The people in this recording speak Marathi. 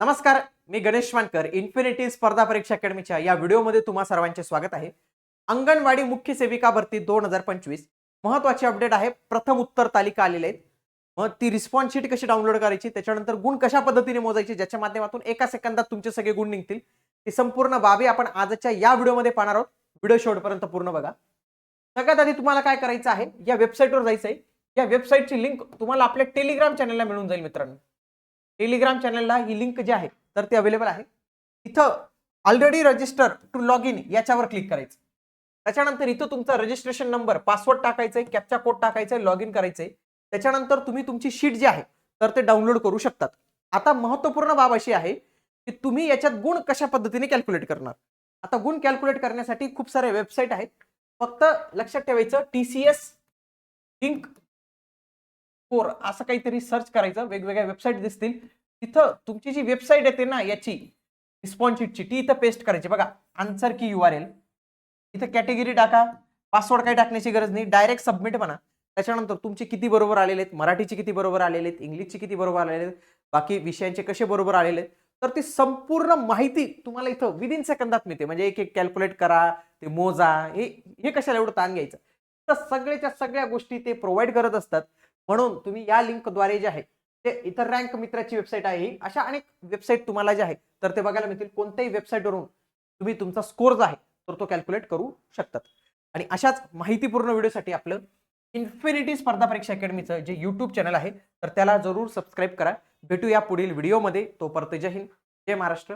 नमस्कार मी गणेश वानकर इन्फिनिटी स्पर्धा परीक्षा अकॅडमीच्या या व्हिडिओमध्ये तुम्हा सर्वांचे स्वागत आहे. अंगणवाडी मुख्य सेविका भरती दोन हजार पंचवीस महत्त्वाचे अपडेट आहे प्रथम उत्तर तालिका आलेले आहेत. मग ती रिस्पॉन्स शीट कशी डाउनलोड करायची त्याच्यानंतर गुण कशा पद्धतीने मोजायची ज्याच्या माध्यमातून एका सेकंदात तुमचे सगळे गुण निघतील ही संपूर्ण बाबी आपण आजच्या या व्हिडिओमध्ये पाहणार आहोत. व्हिडिओ शेवटपर्यंत पूर्ण बघा. सगळ्यात आधी तुम्हाला काय करायचं आहे या वेबसाईटवर जायचं आहे या वेबसाईटची लिंक तुम्हाला आपल्या टेलिग्राम चॅनलला मिळून जाईल मित्रांनो. टेलिग्राम चॅनलला ही लिंक जी आहे तर ती अवेलेबल आहे. इथं already register to log in याच्यावर क्लिक करायचं. त्याच्यानंतर इथं तुमचा रजिस्ट्रेशन नंबर पासवर्ड टाकायचा आहे कॅप्चा कोड टाकायचा आहे लॉग इन करायचं आहे त्याच्यानंतर तुम्ही तुमची शीट जी आहे तर ते डाउनलोड करू शकतात. आता महत्त्वपूर्ण बाब अशी आहे की तुम्ही याच्यात गुण कशा पद्धतीने कॅल्क्युलेट करणार? आता गुण कॅल्क्युलेट करण्यासाठी खूप सारे वेबसाईट आहेत. फक्त लक्षात ठेवायचं T C S link four असं काहीतरी सर्च करायचं. वेगवेगळ्या वेबसाईट दिसतील. तिथं तुमची जी वेबसाईट येते ना याची रिस्पॉन्सिटची ती इथं पेस्ट करायची. बघा answer key U R L इथं कॅटेगरी टाका. पासवर्ड काही टाकण्याची गरज नाही. डायरेक्ट सबमिट म्हणा. त्याच्यानंतर तुमचे किती बरोबर आलेले आहेत? मराठीचे किती बरोबर आलेले आहेत? इंग्लिशचे किती बरोबर आलेले आहेत? बाकी विषयांचे कसे बरोबर आलेले आहेत? तर ती संपूर्ण माहिती तुम्हाला इथं विदिन सेकंदात मिळते. म्हणजे एक एक कॅल्क्युलेट करा ते मोजा हे हे कशाला एवढं ताण घ्यायचं? तर सगळ्याच्या सगळ्या गोष्टी ते प्रोव्हाइड करत असतात. म्हणून तुम्ही या लिंकद्वारे जे आहे ते इतर रँक मित्राची वेबसाईट आहे ही अशा अनेक वेबसाईट तुम्हाला जे आहे तर ते बघायला मिळतील. कोणत्याही वेबसाईटवरून तुम्ही तुमचा स्कोर जो आहे तर तो कॅल्क्युलेट करू शकतात. आणि अशाच माहितीपूर्ण व्हिडिओसाठी आपलं इन्फिनिटी स्पर्धा परीक्षा अकॅडमीचं जे यूट्यूब चॅनल आहे तर त्याला जरूर सबस्क्राईब करा. भेटूया पुढील व्हिडिओमध्ये. तोपर्यंत जय हिंद जय महाराष्ट्र.